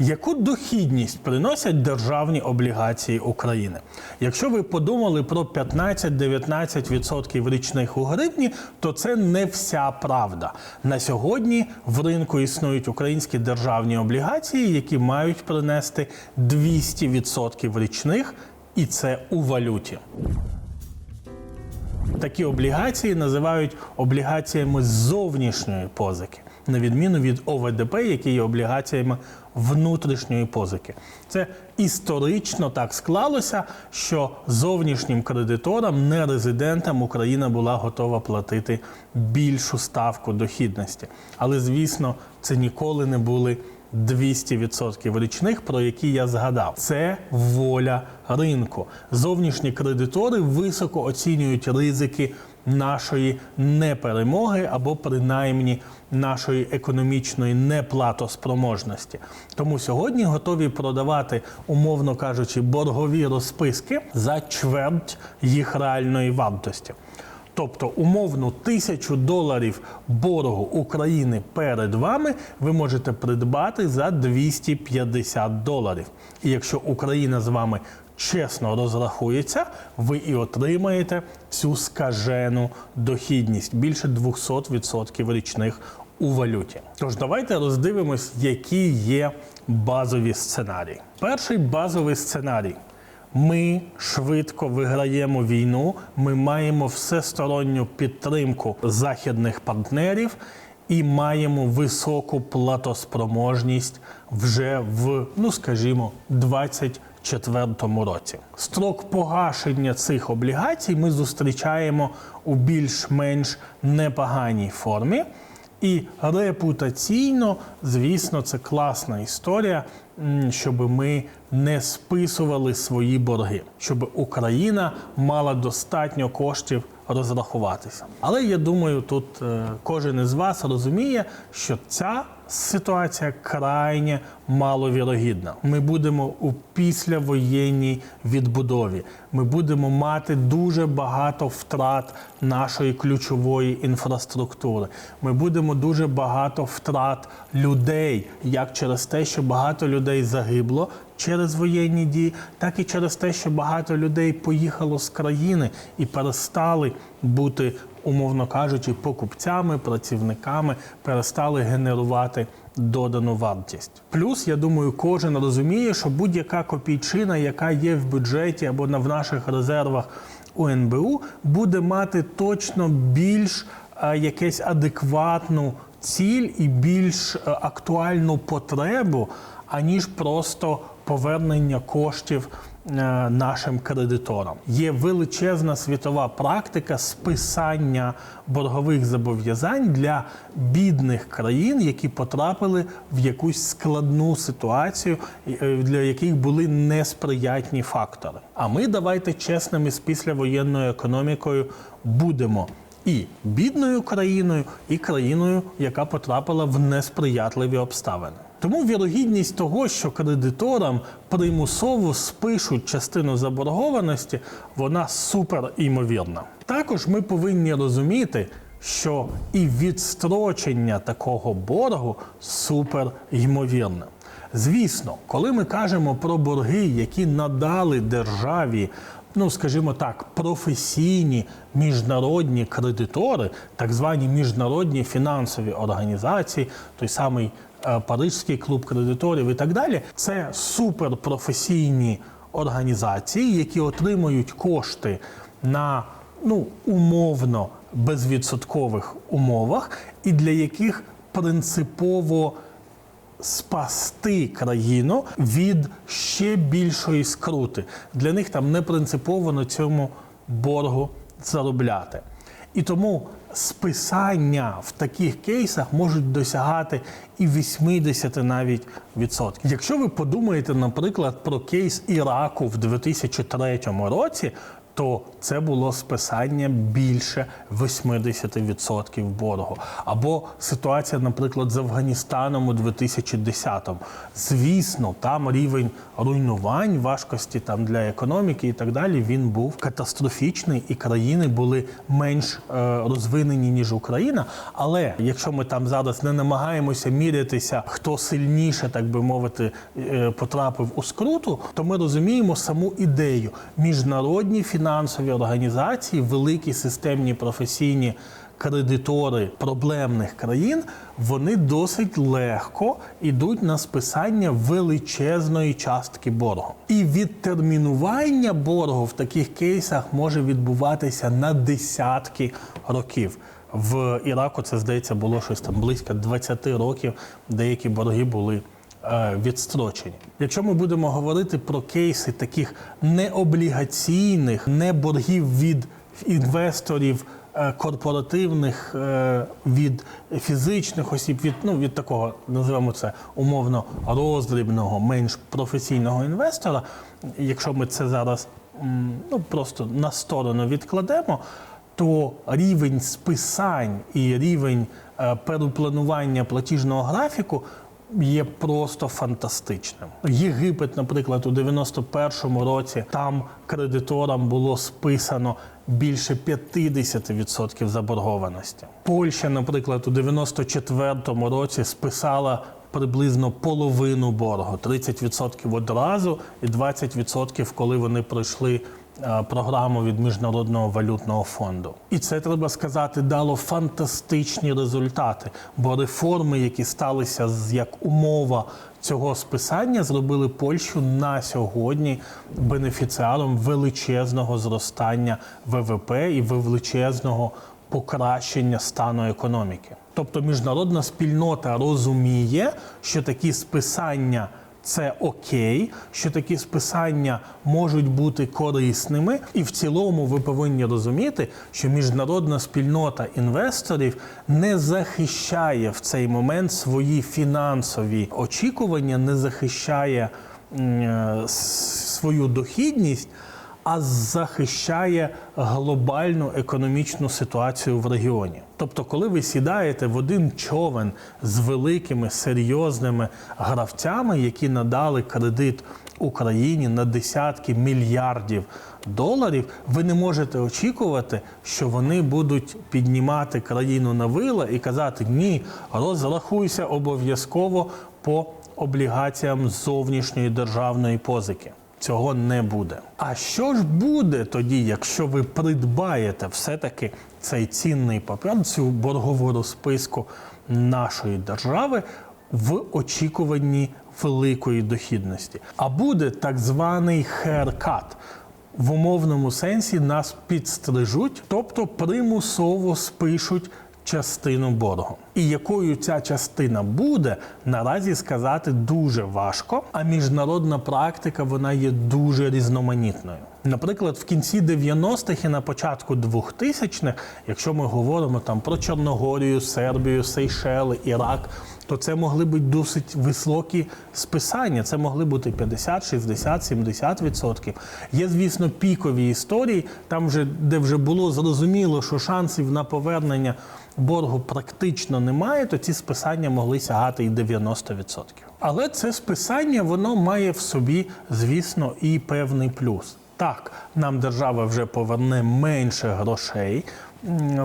Яку дохідність приносять державні облігації України? Якщо ви подумали про 15-19% річних у гривні, то це не вся правда. На сьогодні в ринку існують українські державні облігації, які мають принести 200% річних, і це у валюті. Такі облігації називають облігаціями зовнішньої позики, на відміну від ОВДП, які є облігаціями внутрішньої позики. Це історично так склалося, що зовнішнім кредиторам, не резидентам Україна була готова платити більшу ставку дохідності. Але звісно, це ніколи не були 200% річних, про які я згадав. Це воля ринку. Зовнішні кредитори високо оцінюють ризики нашої неперемоги або принаймні нашої економічної неплатоспроможності. Тому сьогодні готові продавати, умовно кажучи, боргові розписки за чверть їх реальної вартості. Тобто, умовно, тисячу доларів боргу України перед вами ви можете придбати за 250 доларів. І якщо Україна з вами чесно розрахується, ви і отримаєте цю скажену дохідність більше 200% річних у валюті. Тож давайте роздивимось, які є базові сценарії. Перший базовий сценарій. Ми швидко виграємо війну. Ми маємо всесторонню підтримку західних партнерів і маємо високу платоспроможність вже в, ну скажімо, 24-му році. Строк погашення цих облігацій ми зустрічаємо у більш-менш непоганій формі. І репутаційно, звісно, це класна історія, щоб ми не списували свої борги, щоб Україна мала достатньо коштів розрахуватися. Але я думаю, тут е, кожен із вас розуміє, що ця ситуація крайне маловірогідна. Ми будемо у післявоєнній відбудові. Ми будемо мати дуже багато втрат нашої ключової інфраструктури. Ми будемо дуже багато втрат людей, як через те, що багато людей загибло через воєнні дії, так і через те, що багато людей поїхало з країни і перестали бути, умовно кажучи, покупцями, працівниками, перестали генерувати додану вартість. Плюс, я думаю, кожен розуміє, що будь-яка копійчина, яка є в бюджеті або в наших резервах у НБУ, буде мати точно більш е, якесь адекватну ціль і більш е, актуальну потребу, аніж просто повернення коштів е, нашим кредиторам. Є величезна світова практика списання боргових зобов'язань для бідних країн, які потрапили в якусь складну ситуацію, е, для яких були несприятні фактори. А ми давайте чесними з післявоєнною економікою будемо. І бідною країною, і країною, яка потрапила в несприятливі обставини. Тому вірогідність того, що кредиторам примусово спишуть частину заборгованості, вона супер імовірна. Також ми повинні розуміти, що і відстрочення такого боргу супер ймовірне. Звісно, коли ми кажемо про борги, які надали державі, ну скажімо так, професійні міжнародні кредитори, так звані міжнародні фінансові організації, той самий е, Парижський клуб кредиторів і так далі, це суперпрофесійні організації, які отримують кошти на ну умовно безвідсоткових умовах, і для яких принципово спасти країну від ще більшої скрути. Для них там не принципово на цьому боргу заробляти. І тому списання в таких кейсах можуть досягати і 80 навіть відсотків. Якщо ви подумаєте, наприклад, про кейс Іраку в 2003 році, то це було списання більше 80% боргу. Або ситуація, наприклад, з Афганістаном у 2010-му. Звісно, там рівень руйнувань, важкості там для економіки і так далі. Він був катастрофічний, і країни були менш е, розвинені ніж Україна. Але якщо ми там зараз не намагаємося мірятися, хто сильніше, так би мовити, е, потрапив у скруту, то ми розуміємо саму ідею. Міжнародні фінансові організації, великі системні професійні кредитори проблемних країн, вони досить легко йдуть на списання величезної частки боргу. І відтермінування боргу в таких кейсах може відбуватися на десятки років. В Іраку це здається було щось там близько 20 років. Деякі борги були е, відстрочені. Якщо ми будемо говорити про кейси таких необлігаційних, не боргів від інвесторів е, корпоративних, е, від фізичних осіб, від ну від такого називаємо це умовно роздрібного, менш професійного інвестора. Якщо ми це зараз ну просто на сторону відкладемо, то рівень списань і рівень перепланування платіжного графіку є просто фантастичним. Єгипет, наприклад, у 91-му році там кредиторам було списано більше 50% заборгованості. Польща, наприклад, у 94-му році списала приблизно половину боргу 30% одразу і 20% коли вони пройшли програму від міжнародного валютного фонду. І це треба сказати дало фантастичні результати, бо реформи, які сталися як умова цього списання, зробили Польщу на сьогодні бенефіціаром величезного зростання ВВП і величезного покращення стану економіки. Тобто міжнародна спільнота розуміє, що такі списання це окей, що такі списання можуть бути корисними, і в цілому ви повинні розуміти, що міжнародна спільнота інвесторів не захищає в цей момент свої фінансові очікування, не захищає е, свою дохідність а захищає глобальну економічну ситуацію в регіоні. Тобто, коли ви сідаєте в один човен з великими серйозними гравцями, які надали кредит Україні на десятки мільярдів доларів, ви не можете очікувати, що вони будуть піднімати країну на вила і казати ні, розрахуйся обов'язково по облігаціям зовнішньої державної позики. Цього не буде. А що ж буде тоді, якщо ви придбаєте все-таки цей цінний папір, цю боргову розписку нашої держави в очікуванні великої дохідності? А буде так званий херкат. В умовному сенсі нас підстрижуть, тобто примусово спишуть частину боргу. І якою ця частина буде, наразі сказати дуже важко. А міжнародна практика вона є дуже різноманітною. Наприклад, в кінці 90-х і на початку 2000-х, якщо ми говоримо там про Чорногорію, Сербію, Сейшели, Ірак, то це могли бути досить високі списання. Це могли бути 50, 60, 70 відсотків. Є, звісно, пікові історії, там вже де вже було зрозуміло, що шансів на повернення боргу практично немає, то ці списання могли сягати і 90%. Але це списання воно має в собі, звісно, і певний плюс. Так, нам держава вже поверне менше грошей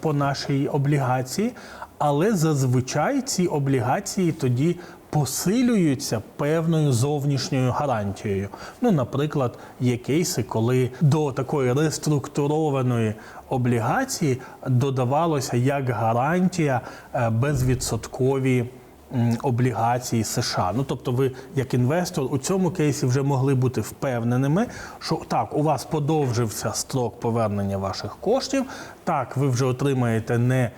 по нашій облігації, але зазвичай ці облігації тоді посилюються певною зовнішньою гарантією. Ну, наприклад, є кейси, коли до такої реструктурованої облігації додавалося як гарантія е, безвідсоткові облігації США. Ну тобто, ви як інвестор у цьому кейсі вже могли бути впевненими, що так, у вас подовжився строк повернення ваших коштів. Так, ви вже отримаєте не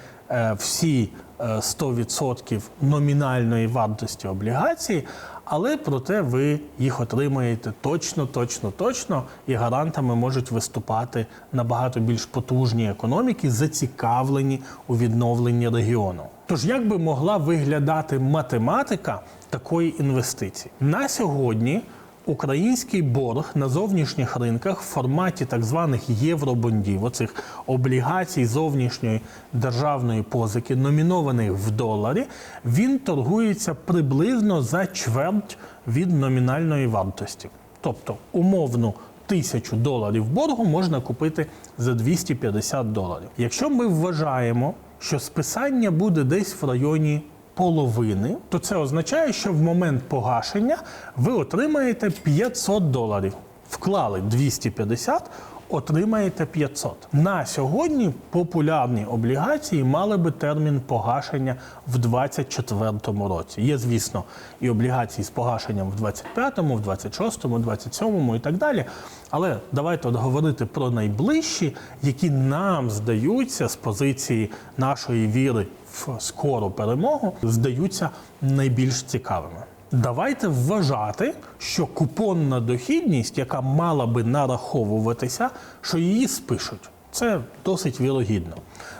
всі е, 100% номінальної вартості облігації. Але проте ви їх отримаєте точно, точно, точно, і гарантами можуть виступати набагато більш потужні економіки, зацікавлені у відновленні регіону. Тож як би могла виглядати математика такої інвестиції? На сьогодні Український борг на зовнішніх ринках в форматі так званих євробондів, оцих облігацій зовнішньої державної позики, номінованих в доларі, він торгується приблизно за чверть від номінальної вартості. Тобто умовну тисячу доларів боргу можна купити за 250 доларів. Якщо ми вважаємо, що списання буде десь в районі половини, то це означає, що в момент погашення ви отримаєте 500 доларів. Вклали 250, отримаєте 500. На сьогодні популярні облігації мали би термін погашення в 2024 році. Є, звісно, і облігації з погашенням в 25-му, в 26-му, 27-му і так далі. Але давайте от говорити про найближчі, які нам здаються з позиції нашої віри в скору перемогу, здаються найбільш цікавими. Давайте вважати, що купонна дохідність, яка мала би нараховуватися, що її спишуть. Це досить вірогідно.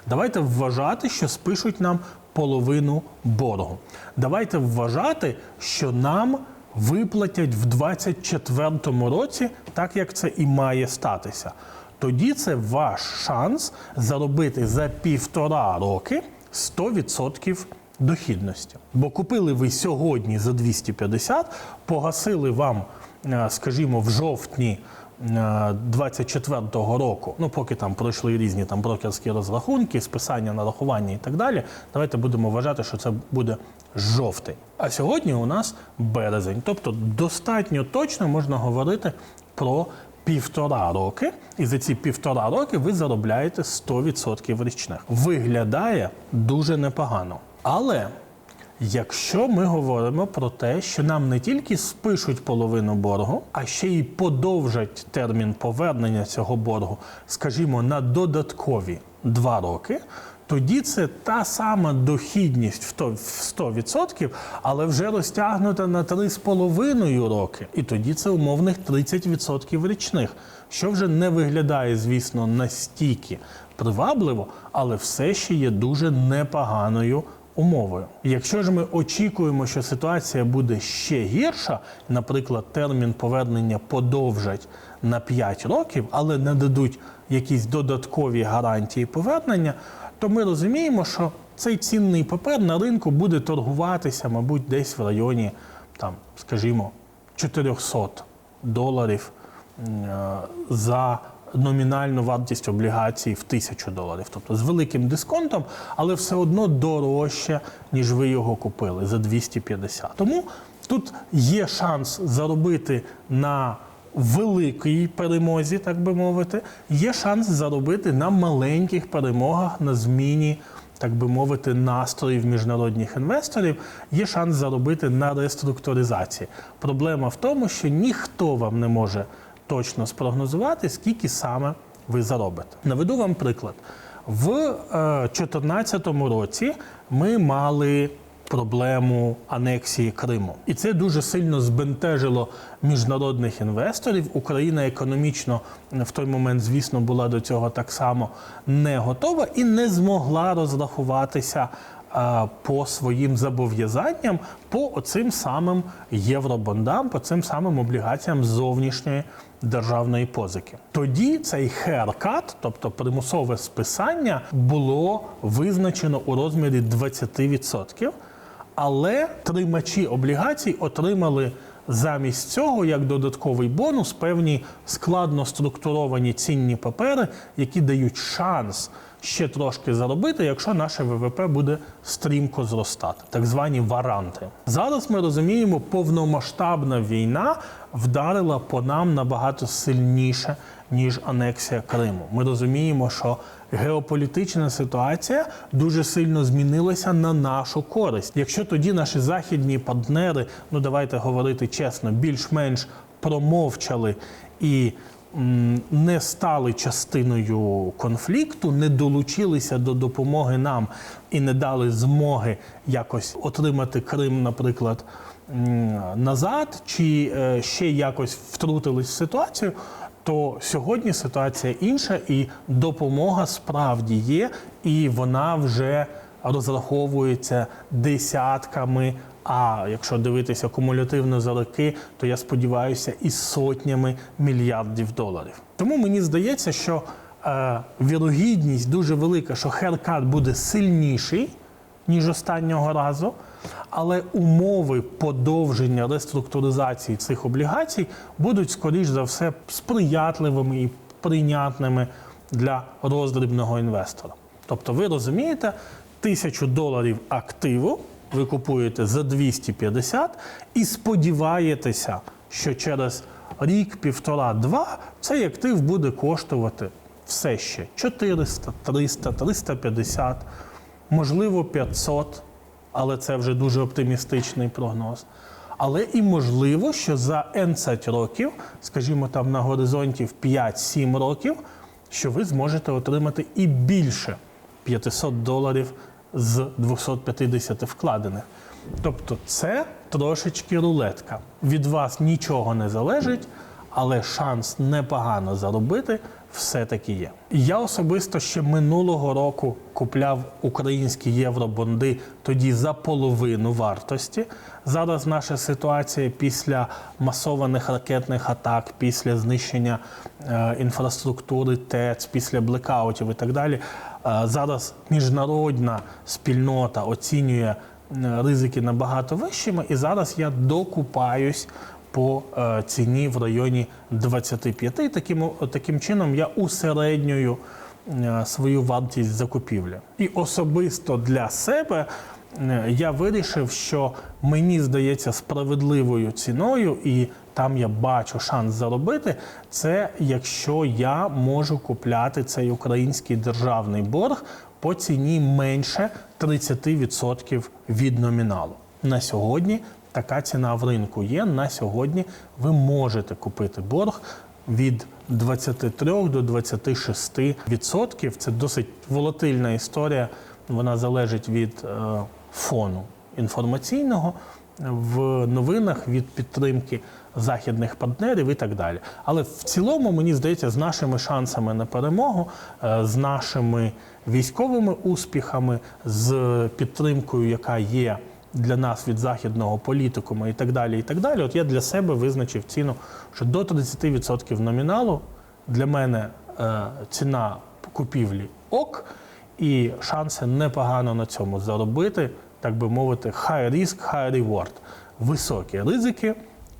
Давайте вважати, що спишуть нам половину боргу. Давайте вважати, що нам виплатять в 2024 році, так як це і має статися. Тоді це ваш шанс заробити за півтора роки 100% дохідності. Бо купили ви сьогодні за 250, погасили вам, е, скажімо, в жовтні. 24-го року, ну поки там пройшли різні там брокерські розрахунки, списання нарахування і так далі. Давайте будемо вважати, що це буде жовтий. А сьогодні у нас березень. Тобто достатньо точно можна говорити про півтора роки, і за ці півтора роки ви заробляєте 100% річних. Виглядає дуже непогано. Але якщо ми говоримо про те, що нам не тільки спишуть половину боргу, а ще й подовжать термін повернення цього боргу, скажімо, на додаткові два роки. Тоді це та сама дохідність в 100%, але вже розтягнута на 3,5 роки. І тоді це умовних 30% річних, що вже не виглядає, звісно, настільки привабливо, але все ще є дуже непоганою умовою. Якщо ж ми очікуємо, що ситуація буде ще гірша, наприклад, термін повернення подовжать на 5 років, але не дадуть якісь додаткові гарантії повернення, то ми розуміємо, що цей цінний папер на ринку буде торгуватися, мабуть, десь в районі, там, скажімо, 400 доларів е, за номінальну вартість облігацій в 1000 доларів, тобто з великим дисконтом, але все одно дорожче, ніж ви його купили за 250. Тому тут є шанс заробити на великій перемозі, так би мовити, є шанс заробити на маленьких перемогах на зміні. Так би мовити, настроїв міжнародних інвесторів є шанс заробити на реструктуризації. Проблема в тому, що ніхто вам не може точно спрогнозувати, скільки саме ви заробите. Наведу вам приклад. В 2014 році ми мали проблему анексії Криму, і це дуже сильно збентежило міжнародних інвесторів. Україна економічно в той момент, звісно, була до цього так само не готова і не змогла розрахуватися по своїм зобов'язанням по оцим самим євробондам, по цим самим облігаціям зовнішньої державної позики. Тоді цей херкат, тобто примусове списання, було визначено у розмірі 20%, але тримачі облігацій отримали замість цього як додатковий бонус певні складно структуровані цінні папери, які дають шанс ще трошки заробити, якщо наше ВВП буде стрімко зростати, так звані варанти. Зараз ми розуміємо, повномасштабна війна вдарила по нам набагато сильніше, ніж анексія Криму. Ми розуміємо, що геополітична ситуація дуже сильно змінилася на нашу користь. Якщо тоді наші західні партнери, ну давайте говорити чесно, більш-менш промовчали і не стали частиною конфлікту, не долучилися до допомоги нам і не дали змоги якось отримати Крим, наприклад, назад, чи е, ще якось втрутились в ситуацію. То сьогодні ситуація інша, і допомога справді є, і вона вже розраховується десятками. А якщо дивитися кумулятивно за роки, то я сподіваюся, і сотнями мільярдів доларів. Тому мені здається, що е, вірогідність дуже велика, що херкат буде сильніший, ніж останнього разу, але умови подовження реструктуризації цих облігацій будуть, скоріш за все, сприятливими і прийнятними для роздрібного інвестора. Тобто, ви розумієте, тисячу доларів активу ви купуєте за 250 і сподіваєтеся, що через рік, півтора, два цей актив буде коштувати все ще 400, 300, 350, можливо, 500, але це вже дуже оптимістичний прогноз. Але і можливо, що за N років, скажімо, там на горизонті в 5-7 років, що ви зможете отримати і більше 500 доларів з 250 вкладених. Тобто це трошечки рулетка. Від вас нічого не залежить, але шанс непогано заробити все-таки є. Я особисто ще минулого року купляв українські євробонди тоді за половину вартості. Зараз наша ситуація після масованих ракетних атак, після знищення е, інфраструктури ТЕЦ, після блекаутів і так далі. е, зараз міжнародна спільнота оцінює е, ризики набагато вищими, і зараз я докупаюсь по е, ціні в районі 25. Таким, таким чином я усереднюю е, свою вартість закупівлі. І особисто для себе е, я вирішив, що мені здається справедливою ціною, і там я бачу шанс заробити. Це якщо я можу купляти цей український державний борг по ціні менше 30% від номіналу. На сьогодні така ціна в ринку є. На сьогодні ви можете купити борг від 23 до 26 відсотків. Це досить волатильна історія. Вона залежить від е, фону інформаційного в новинах від підтримки західних партнерів і так далі. Але в цілому, мені здається, з нашими шансами на перемогу, е, з нашими військовими успіхами, з підтримкою, яка є для нас від західного політикума і так далі. І так далі. От я для себе визначив ціну, що до 30% номіналу для мене е, ціна купівлі ок, і шанси непогано на цьому заробити, так би мовити, high risk, high reward. Високі ризики,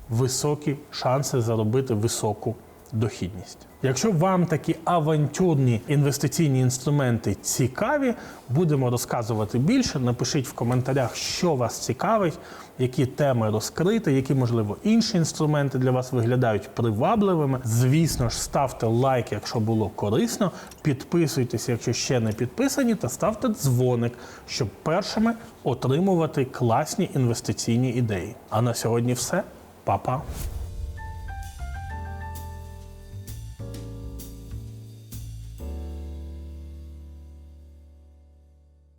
високі шанси заробити високу дохідність. Якщо вам такі авантюрні інвестиційні інструменти цікаві, будемо розказувати більше. Напишіть в коментарях, що вас цікавить, які теми розкрити, які, можливо, інші інструменти для вас виглядають привабливими. Звісно ж, ставте лайк, якщо було корисно. Підписуйтесь, якщо ще не підписані, та ставте дзвоник, щоб першими отримувати класні інвестиційні ідеї. А на сьогодні все. Па-па!